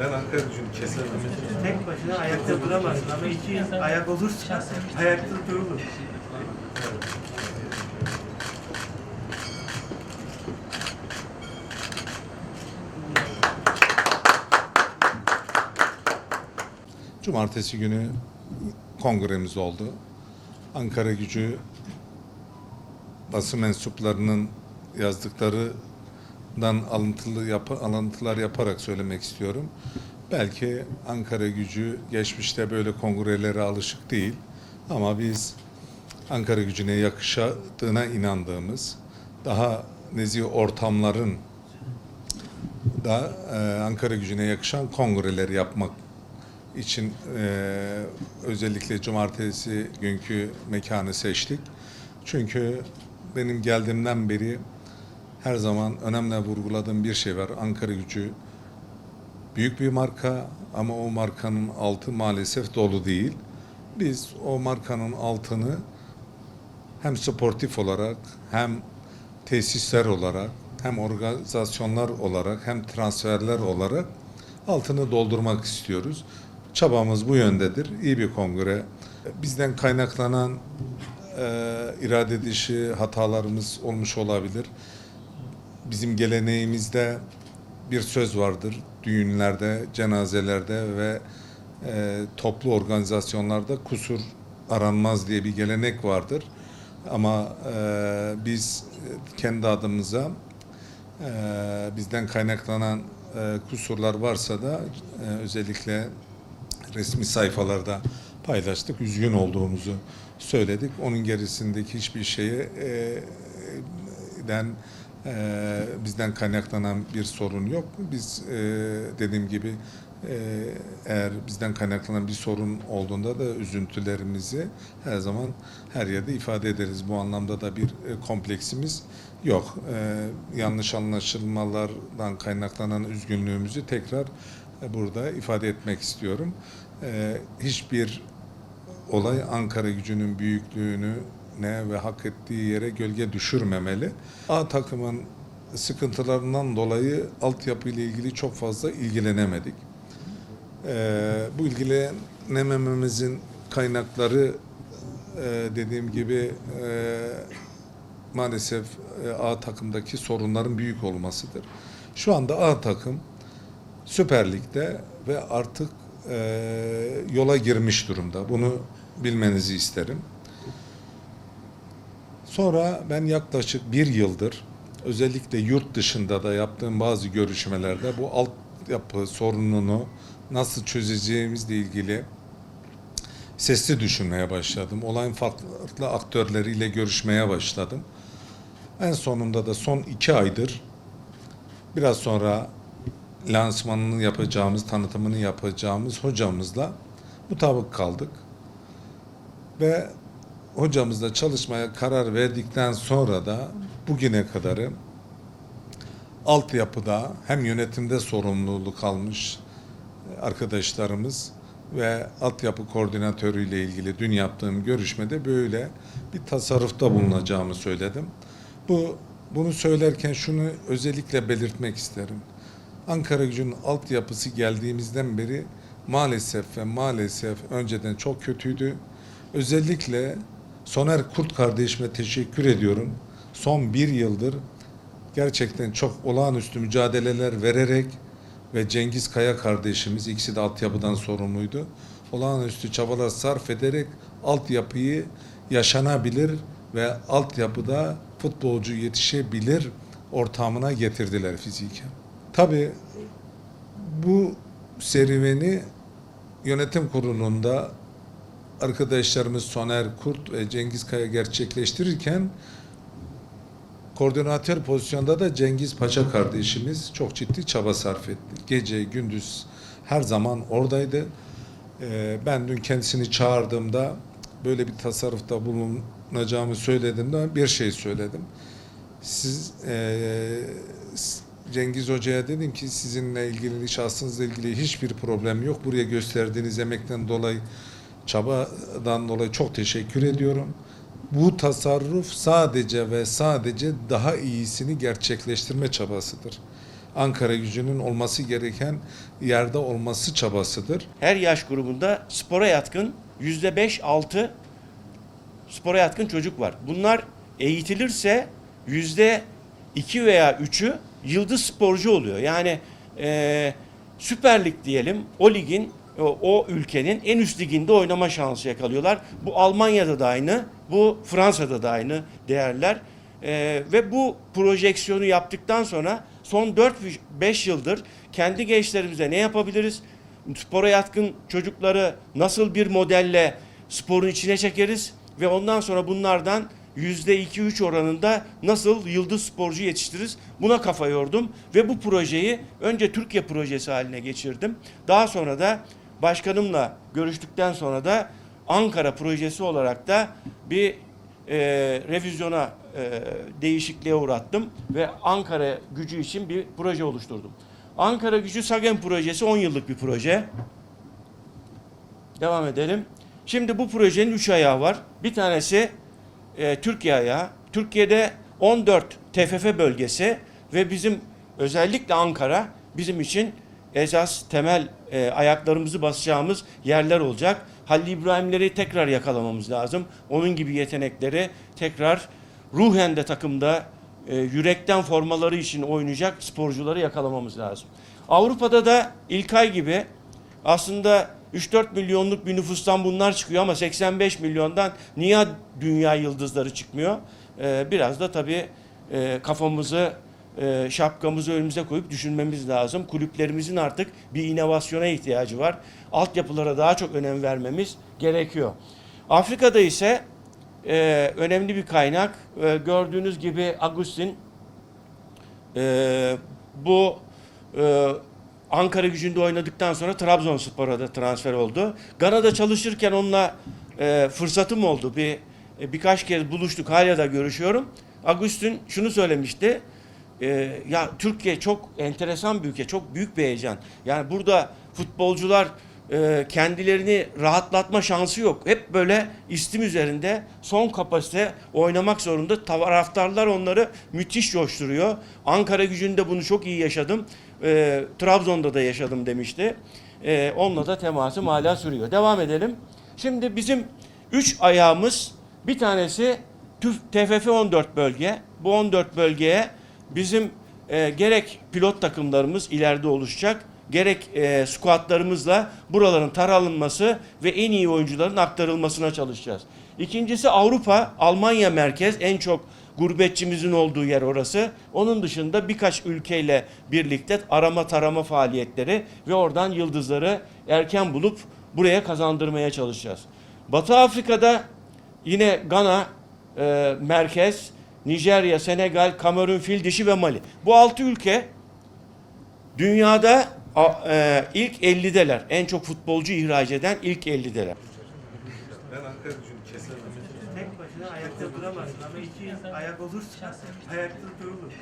Ben Ankara gücünü kesemem. Tek başına ayakta duramazsın ama iki ayak olursa ayakta durulur. Cumartesi günü kongremiz oldu. Ankara gücü basın mensuplarının yazdıklarından alıntılı yapı, alıntılar yaparak söylemek istiyorum. Belki Ankara gücü geçmişte böyle kongrelere alışık değil ama biz Ankara gücüne yakışadığına inandığımız daha nezih ortamların da e, Ankara gücüne yakışan kongreler yapmak için e, özellikle cumartesi günkü mekanı seçtik. Çünkü benim geldiğimden beri her zaman önemli vurguladığım bir şey var. Ankara gücü büyük bir marka ama o markanın altı maalesef dolu değil. Biz o markanın altını hem sportif olarak hem tesisler olarak hem organizasyonlar olarak hem transferler olarak altını doldurmak istiyoruz. Çabamız bu yöndedir. İyi bir kongre. Bizden kaynaklanan e, irade dışı hatalarımız olmuş olabilir. Bizim geleneğimizde bir söz vardır. Düğünlerde, cenazelerde ve e, toplu organizasyonlarda kusur aranmaz diye bir gelenek vardır. Ama e, biz kendi adımıza e, bizden kaynaklanan e, kusurlar varsa da e, özellikle resmi sayfalarda paylaştık. Üzgün olduğumuzu söyledik. Onun gerisindeki hiçbir şeye e, den e, bizden kaynaklanan bir sorun yok. Biz e, dediğim gibi e, eğer bizden kaynaklanan bir sorun olduğunda da üzüntülerimizi her zaman her yerde ifade ederiz. Bu anlamda da bir e, kompleksimiz yok. E, yanlış anlaşılmalardan kaynaklanan üzgünlüğümüzü tekrar e, burada ifade etmek istiyorum. Hiçbir olay Ankara gücünün büyüklüğünü ne ve hak ettiği yere gölge düşürmemeli. A takımın sıkıntılarından dolayı altyapı ile ilgili çok fazla ilgilenemedik. Ee, bu ilgilenemememizin kaynakları e, dediğim gibi e, maalesef e, A takımdaki sorunların büyük olmasıdır. Şu anda A takım Süper Lig'de ve artık e, yola girmiş durumda. Bunu bilmenizi isterim. Sonra ben yaklaşık bir yıldır özellikle yurt dışında da yaptığım bazı görüşmelerde bu altyapı sorununu nasıl çözeceğimizle ilgili sesli düşünmeye başladım. Olayın farklı aktörleriyle görüşmeye başladım. En sonunda da son iki aydır biraz sonra lansmanını yapacağımız, tanıtımını yapacağımız hocamızla mutabık kaldık. Ve hocamızla çalışmaya karar verdikten sonra da bugüne kadarı altyapıda hem yönetimde sorumluluk almış arkadaşlarımız ve altyapı koordinatörüyle ilgili dün yaptığım görüşmede böyle bir tasarrufta bulunacağımı söyledim. Bu bunu söylerken şunu özellikle belirtmek isterim. Ankara Gücü'nün altyapısı geldiğimizden beri maalesef ve maalesef önceden çok kötüydü. Özellikle Soner Kurt kardeşime teşekkür ediyorum. Son bir yıldır gerçekten çok olağanüstü mücadeleler vererek ve Cengiz Kaya kardeşimiz ikisi de altyapıdan sorumluydu. Olağanüstü çabalar sarf ederek altyapıyı yaşanabilir ve altyapıda futbolcu yetişebilir ortamına getirdiler fiziken. Tabii bu serüveni yönetim kurulunda arkadaşlarımız Soner Kurt ve Cengiz Kaya gerçekleştirirken koordinatör pozisyonda da Cengiz Paşa kardeşimiz çok ciddi çaba sarf etti. Gece gündüz her zaman oradaydı. Ee, ben dün kendisini çağırdığımda böyle bir tasarrufta bulunacağımı söylediğimde bir şey söyledim. Siz e, Cengiz Hoca'ya dedim ki sizinle ilgili şahsınızla ilgili hiçbir problem yok. Buraya gösterdiğiniz emekten dolayı çabadan dolayı çok teşekkür ediyorum. Bu tasarruf sadece ve sadece daha iyisini gerçekleştirme çabasıdır. Ankara gücünün olması gereken yerde olması çabasıdır. Her yaş grubunda spora yatkın yüzde beş altı spora yatkın çocuk var. Bunlar eğitilirse yüzde iki veya üçü yıldız sporcu oluyor. Yani eee Süper Lig diyelim o ligin o, ülkenin en üst liginde oynama şansı yakalıyorlar. Bu Almanya'da da aynı, bu Fransa'da da aynı değerler. Eee, ve bu projeksiyonu yaptıktan sonra son 4-5 yıldır kendi gençlerimize ne yapabiliriz? spora yatkın çocukları nasıl bir modelle sporun içine çekeriz ve ondan sonra bunlardan yüzde iki üç oranında nasıl yıldız sporcu yetiştiririz buna kafa yordum ve bu projeyi önce Türkiye projesi haline geçirdim. Daha sonra da başkanımla görüştükten sonra da Ankara projesi olarak da bir e, revizyona e, değişikliğe uğrattım ve Ankara gücü için bir proje oluşturdum. Ankara Gücü Sagen projesi 10 yıllık bir proje. Devam edelim. Şimdi bu projenin 3 ayağı var. Bir tanesi e, Türkiye ayağı. Türkiye'de 14 TFF bölgesi ve bizim özellikle Ankara bizim için esas temel e, ayaklarımızı basacağımız yerler olacak. Halil İbrahimleri tekrar yakalamamız lazım. Onun gibi yetenekleri tekrar ruhen de takımda e, yürekten formaları için oynayacak sporcuları yakalamamız lazım. Avrupa'da da İlkay gibi aslında 3-4 milyonluk bir nüfustan bunlar çıkıyor ama 85 milyondan niye dünya yıldızları çıkmıyor? E, biraz da tabii e, kafamızı e, şapkamızı önümüze koyup düşünmemiz lazım. Kulüplerimizin artık bir inovasyona ihtiyacı var. Altyapılara daha çok önem vermemiz gerekiyor. Afrika'da ise e, önemli bir kaynak. E, gördüğünüz gibi Agustin e, bu e, Ankara gücünde oynadıktan sonra Trabzonspor'a da transfer oldu. Gana'da çalışırken onunla e, fırsatım oldu. Bir e, birkaç kez buluştuk. Hala da görüşüyorum. Agustin şunu söylemişti. E, ya Türkiye çok enteresan bir ülke, çok büyük bir heyecan. Yani burada futbolcular e, kendilerini rahatlatma şansı yok. Hep böyle istim üzerinde son kapasite oynamak zorunda. Taraftarlar onları müthiş coşturuyor. Ankara gücünde bunu çok iyi yaşadım. E, Trabzon'da da yaşadım demişti. E, onunla da temasım hala sürüyor. Devam edelim. Şimdi bizim üç ayağımız bir tanesi TFF 14 bölge. Bu 14 bölgeye bizim e, gerek pilot takımlarımız ileride oluşacak gerek e, squadlarımızla buraların taralınması ve en iyi oyuncuların aktarılmasına çalışacağız. İkincisi Avrupa, Almanya merkez en çok gurbetçimizin olduğu yer orası. Onun dışında birkaç ülkeyle birlikte arama tarama faaliyetleri ve oradan yıldızları erken bulup buraya kazandırmaya çalışacağız. Batı Afrika'da yine Gana e, merkez, Nijerya, Senegal, Kamerun, Fil dişi ve Mali. Bu altı ülke Dünyada e, ilk 50'deler. En çok futbolcu ihraç eden ilk 50'deler. Ben Ankara gücünü kesemem. Tek başına ayakta duramazsın ama iki ayak olursa ayakta durulur.